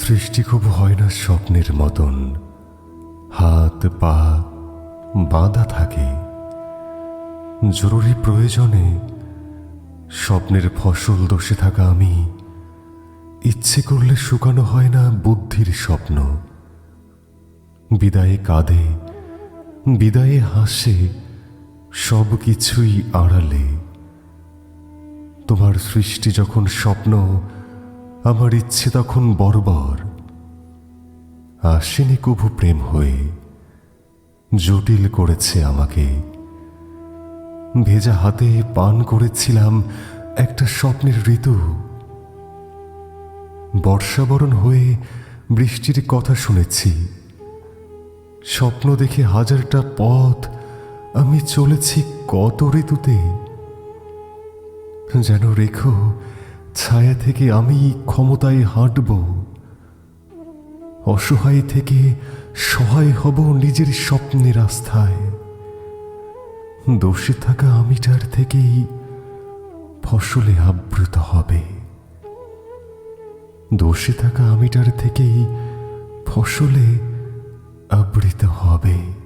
সৃষ্টি খুব হয় না স্বপ্নের মতন। হাত, পা, বাঁধা থাকে। জরুরি প্রয়োজনে স্বপ্নের ফসল দোষে থাকা আমি। ইচ্ছে করলে শুকানো হয় না বুদ্ধির স্বপ্ন। বিদায়ে কাঁদে, বিদায়ে হাসে, সব কিছুই আড়ালে। তোমার সৃষ্টি যখন স্বপ্ন আমার ইচ্ছে তখন বর্বর। আসেনি কভু প্রেম হয়ে। জটিল করেছে আমাকে। ভেজা হাতে পান করেছিলাম একটা স্বপ্নের ঋতু। বর্ষাবরণ হয়ে বৃষ্টির কথা শুনেছি। স্বপ্ন দেখে হাজারটা পথ আমি চলেছি কত ঋতুতে। যেন রেখো ছায়া থেকে আমি ক্ষমতায় হাঁটব। অসহায় থেকে সহায় হব নিজের স্বপ্নের আস্থায়। দোষে থাকা আমিটার থেকেই ফসলে আবৃত হবে। দোষে থাকা আমিটার থেকেই ফসলে আবৃত হবে।